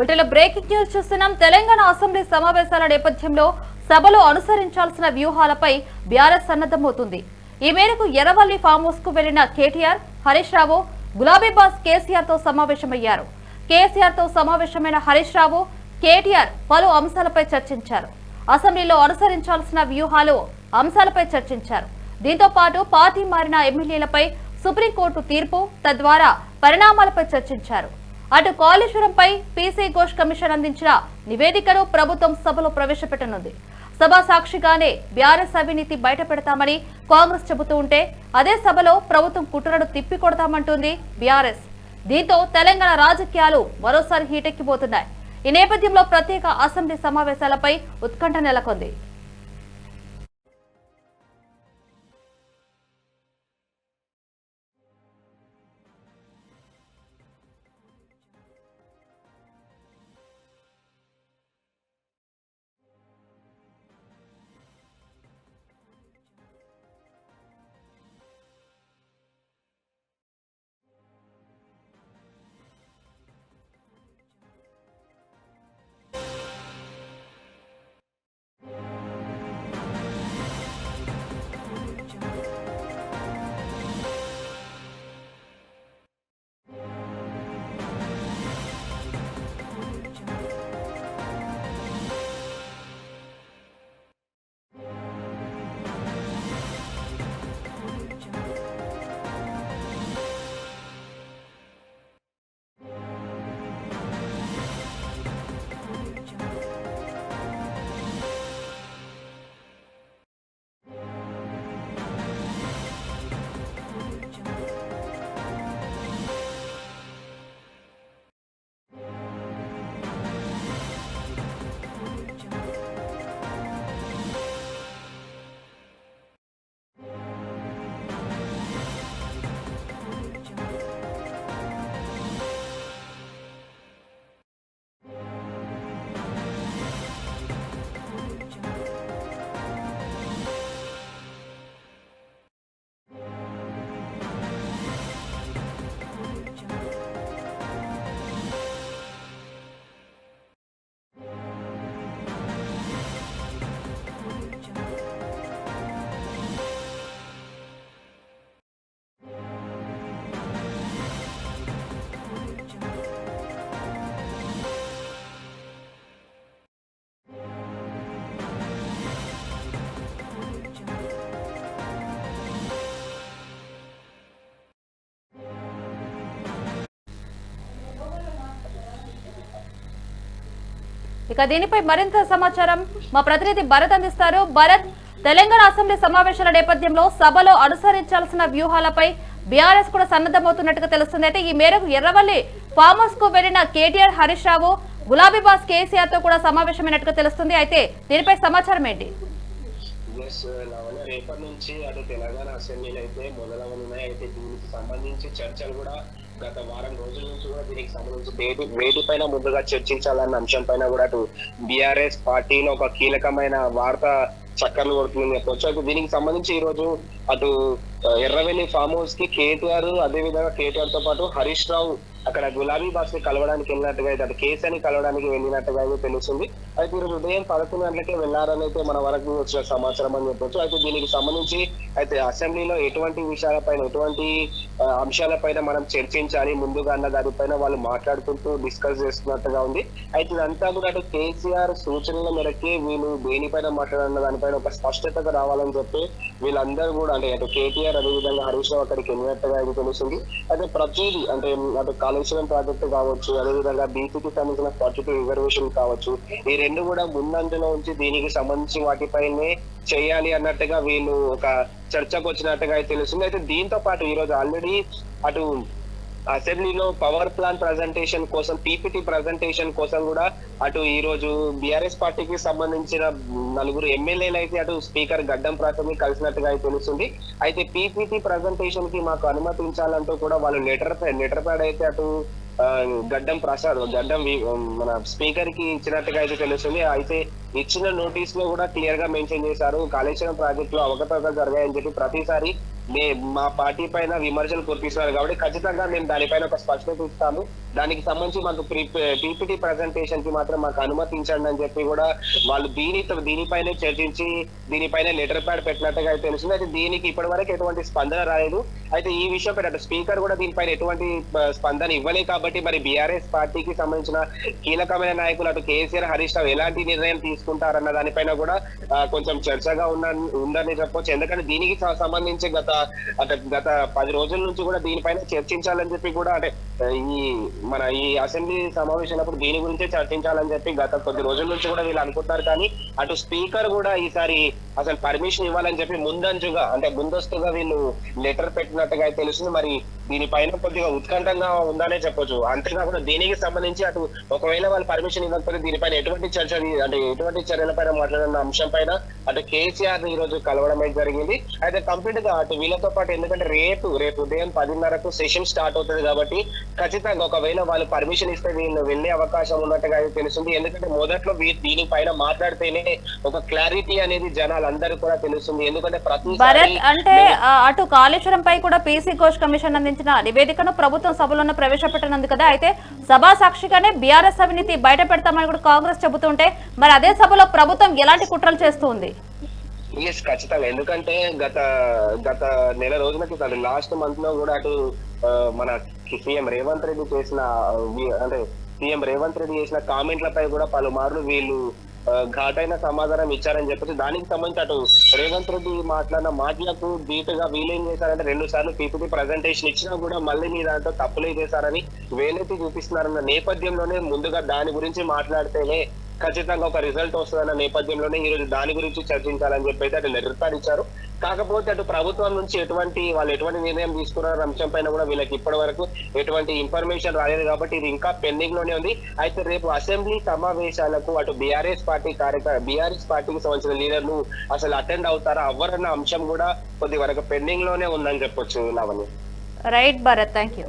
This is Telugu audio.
బులెటిన్లో బ్రేకింగ్ న్యూస్ చూస్తున్నాం. తెలంగాణ అసెంబ్లీ సమావేశాల నేపథ్యంలో సభలో అనుసరించాల్సిన వ్యూహాలపై బీఆర్ఎస్ సన్నద్ధమవుతుంది. ఈ మేరకు ఎర్రవల్లి ఫామ్ హౌస్కు వెళ్ళిన కేటీఆర్ హరీష్ రావు గులాబీ బాస్ కేసీఆర్తో సమావేశమయ్యారు. కేసీఆర్తో సమావేశమైన హరీష్ రావు కేటీఆర్ పలు అంశాలపై చర్చించారు. అసెంబ్లీలో అనుసరించాల్సిన వ్యూహాలు అంశాలపై చర్చించారు. దీంతో పాటు పార్టీ మారిన ఎమ్మెల్యేలపై సుప్రీంకోర్టు తీర్పు తద్వారా పరిణామాలపై చర్చించారు. అటు కాళేశ్వరంపై పీసీ ఘోష్ కమిషన్ అందించిన నివేదికను ప్రభుత్వం సభలో ప్రవేశపెట్టనుంది. సభ సాక్షిగానే బీఆర్ఎస్ అవినీతి బయటపెడతామని కాంగ్రెస్ చెబుతూ ఉంటే అదే సభలో ప్రభుత్వం కుట్రను తిప్పికొడతామంటుంది బీఆర్ఎస్. దీంతో తెలంగాణ రాజకీయాలు మరోసారి హీటెక్కిపోతున్నాయి. ఈ నేపథ్యంలో ప్రత్యేక అసెంబ్లీ సమావేశాలపై ఉత్కంఠ నెలకొంది. ఇక దీనిపై మరింత సమాచారం మా ప్రతినిధి భరత్ అందిస్తారు. భరత్ తెలంగాణ అసెంబ్లీ సమావేశాల నేపథ్యంలో సభలో అనుసరించాల్సిన వ్యూహాలపై బీఆర్ఎస్ కూడా సన్నద్ధమవుతున్నట్టుగా తెలుస్తుంది. అయితే ఈ మేరకు ఎర్రవల్లి ఫామ్ హౌస్కు వెళ్ళిన కేటీఆర్ హరీష్ రావు గులాబీ బాస్ కేసీఆర్తో కూడా సమావేశమైనట్టుగా తెలుస్తుంది. అయితే దీనిపై సమాచారం ఏంటి? రేపటి నుంచి అటు తెలంగాణ అసెంబ్లీలు అయితే మొదలవనున్నాయి. అయితే దీనికి సంబంధించి చర్చలు కూడా గత వారం రోజుల నుంచి కూడా దీనికి సంబంధించి వేటి వేటిపైన ముందుగా చర్చించాలన్న అంశం పైన కూడా అటు బీఆర్ఎస్ పార్టీని ఒక కీలకమైన వార్త చక్కర్లు కొడుతుంది చెప్పొచ్చు. అయితే దీనికి సంబంధించి ఈ రోజు అటు ఎర్రవెల్లి ఫామ్ హౌస్కి కేటీఆర్ అదే విధంగా కేటీఆర్తో పాటు హరీష్ రావు అక్కడ గులాబీ బాస్ని కలవడానికి వెళ్ళినట్టుగా అయితే అటు కేసీఆర్ని కలవడానికి వెళ్ళినట్టుగా అయితే తెలుస్తుంది. అయితే ఈరోజు ఉదయం పదకొండు గంటలకే వెళ్ళారని అయితే మన వరకు వచ్చిన సమాచారం అని చెప్పొచ్చు. అయితే దీనికి సంబంధించి అయితే అసెంబ్లీలో ఎటువంటి విషయాలపైన ఎటువంటి అంశాలపైన మనం చర్చించాలి ముందుగా అన్న దానిపైన వాళ్ళు మాట్లాడుకుంటూ డిస్కస్ చేస్తున్నట్టుగా ఉంది. అయితే ఇదంతా కూడా అటు కేసీఆర్ సూచనల మేరకే వీళ్ళు దేనిపైన మాట్లాడన్న దానిపైన ఒక స్పష్టతగా రావాలని చెప్పి వీళ్ళందరూ కూడా అంటే అటు కేటీఆర్ అదేవిధంగా హరీష్ రావు అక్కడికి వెళ్ళినట్టుగా అయితే తెలుస్తుంది. అయితే ప్రతిదీ అంటే అటు కాళేశ్వరం ప్రాజెక్టు కావచ్చు అదేవిధంగా బీసీకి సంబంధించిన ఫార్టీ రిజర్వేషన్ కావచ్చు ఈ రెండు కూడా ముందంజలో ఉంచి దీనికి సంబంధించి వాటిపైనే చేయాలి అన్నట్టుగా వీళ్ళు ఒక చర్చకు వచ్చినట్టుగా అయితే తెలుస్తుంది. అయితే దీంతో పాటు ఈ రోజు ఆల్రెడీ అటు అసెంబ్లీలో పవర్ ప్లాన్ ప్రజెంటేషన్ కోసం పీపీటీ ప్రజెంటేషన్ కోసం కూడా అటు ఈ రోజు బీఆర్ఎస్ పార్టీకి సంబంధించిన నలుగురు ఎమ్మెల్యేలు అయితే అటు స్పీకర్ గడ్డం ప్రసాద్ కలిసినట్టుగా అయితే తెలుస్తుంది. అయితే పీపీటీ ప్రజెంటేషన్కి మాకు అనుమతించాలంటూ కూడా వాళ్ళు లెటర్ లెటర్ ప్యాడ్ అయితే అటు గడ్డం ప్రసాద్ గడ్డం మన స్పీకర్కి ఇచ్చినట్టుగా అయితే తెలుస్తుంది. అయితే ఇచ్చిన నోటీస్లో కూడా క్లియర్గా మెన్షన్ చేశారు. కాళేశ్వరం ప్రాజెక్ట్లో అవకతవకలు జరిగాయని చెప్పి ప్రతిసారి మే- మా పార్టీ పైన విమర్శలు కురిపిస్తున్నారు కాబట్టి ఖచ్చితంగా మేము దానిపైన ఒక స్పష్టత ఇస్తాము. దానికి సంబంధించి మాకు టీపీటీ ప్రజెంటేషన్కి మాత్రం మాకు అనుమతించండి అని చెప్పి కూడా వాళ్ళు దీనితో దీనిపైనే చర్చించి దీనిపైన లెటర్ ప్యాడ్ పెట్టినట్టుగా అయితే తెలిసింది అయితే దీనికి ఇప్పటి వరకు ఎటువంటి స్పందన రాలేదు. అయితే ఈ విషయం పెట్టారు స్పీకర్ కూడా దీనిపైన ఎటువంటి స్పందన ఇవ్వలేదు కాబట్టి మరి బీఆర్ఎస్ పార్టీకి సంబంధించిన కీలకమైన నాయకులు అటు కేసీఆర్ హరీష్ రావు ఎలాంటి నిర్ణయం తీసుకుంటారన్న దానిపైన కూడా కొంచెం చర్చగా ఉన్న ఉందని చెప్పొచ్చు. ఎందుకంటే దీనికి సంబంధించి గత అంటే గత పది రోజుల నుంచి కూడా దీనిపైన చర్చించాలని చెప్పి కూడా అంటే ఈ మన ఈ అసెంబ్లీ సమావేశాలప్పుడు దీని గురించే చర్చించాలని చెప్పి గత కొద్ది రోజుల నుంచి కూడా వీళ్ళు అనుకుంటారు కానీ అటు స్పీకర్ కూడా ఈసారి అసలు పర్మిషన్ ఇవ్వాలని చెప్పి ముందంజుగా అంటే ముందస్తుగా వీళ్ళు లెటర్ పెట్టినట్టుగా అయితే తెలుస్తుంది. మరి దీనిపైన కొద్దిగా ఉత్కంఠంగా ఉందనే చెప్పొచ్చు. అంతేకాకుండా దీనికి సంబంధించి అటు ఒకవేళ వాళ్ళు పర్మిషన్ ఇవ్వకపోతే దీనిపైన ఎటువంటి చర్చ అంటే ఎటువంటి చర్యల పైన మాట్లాడిన అంశం పైన అటు కేసీఆర్ ఈ రోజు కలవడం అయితే జరిగింది. అయితే కంప్లీట్గా అటు వీళ్ళతో పాటు ఎందుకంటే రేపు రేపు ఉదయం పదిన్నరకు సెషన్ స్టార్ట్ అవుతుంది కాబట్టి ఖచ్చితంగా ఒకవేళ వాళ్ళు పర్మిషన్ ఇస్తే వీళ్ళు వెళ్ళే అవకాశం ఉన్నట్టుగా తెలుస్తుంది. ఎందుకంటే మొదట్లో దీనిపైన మాట్లాడితేనే ఒక క్లారిటీ అనేది జనాలందరూ కూడా తెలుస్తుంది. ఎందుకంటే ప్రతి భరత్ అంటే అటు కాళేశ్వరం పై కూడా పీసీ ఘోష్ కమిషన్ అందించిన నివేదికను ప్రభుత్వం సభలోనే ప్రవేశపెట్టనుంది కదా. అయితే సభా సాక్షిగానే బీఆర్ఎస్ అవినీతి బయట పెడతామని కూడా కాంగ్రెస్ చెబుతుంటే మరి అదే సభలో ప్రభుత్వం ఎలాంటి కుట్రలు చేస్తుంది? ఎస్ ఖచ్చితంగా. ఎందుకంటే గత గత నెల రోజుల క్రితం లాస్ట్ మంత్లో కూడా అటు మన సీఎం రేవంత్ రెడ్డి చేసిన అంటే సీఎం రేవంత్ రెడ్డి చేసిన కామెంట్లపై కూడా పలుమార్లు వీళ్ళు ఘాటైన సమాధానం ఇచ్చారని చెప్పేసి దానికి సంబంధించి అటు రేవంత్ రెడ్డి మాట్లాడిన మాటలకు ధీటుగా వీలేం చేశారంటే రెండు సార్లు పీపీటీ ప్రజెంటేషన్ ఇచ్చినా కూడా మళ్ళీ మీ దాంట్లో తప్పులే చేశారని వేలెత్తి చూపిస్తున్నారన్న నేపథ్యంలోనే ముందుగా దాని గురించి మాట్లాడితేనే ఖచ్చితంగా ఒక రిజల్ట్ వస్తుందన్న నేపథ్యంలోనే ఈ రోజు దాని గురించి చర్చించాలని చెప్పి అయితే అటు నిర్ధారించారు కాకపోతే అటు ప్రభుత్వం నుంచి ఎటువంటి వాళ్ళు ఎటువంటి నిర్ణయం తీసుకున్నారు అంశం పైన కూడా వీళ్ళకి ఇప్పటి వరకు ఎటువంటి ఇన్ఫర్మేషన్ రాలేదు కాబట్టి ఇది ఇంకా పెండింగ్లోనే ఉంది. అయితే రేపు అసెంబ్లీ సమావేశాలకు అటు బీఆర్ఎస్ పార్టీ కార్యకర్త బీఆర్ఎస్ పార్టీకి సంబంధించిన లీడర్లు అసలు అటెండ్ అవుతారా అవ్వరన్న అంశం కూడా కొద్ది వరకు పెండింగ్లోనే ఉందని చెప్పొచ్చు Lavanya. Right Bharat thank you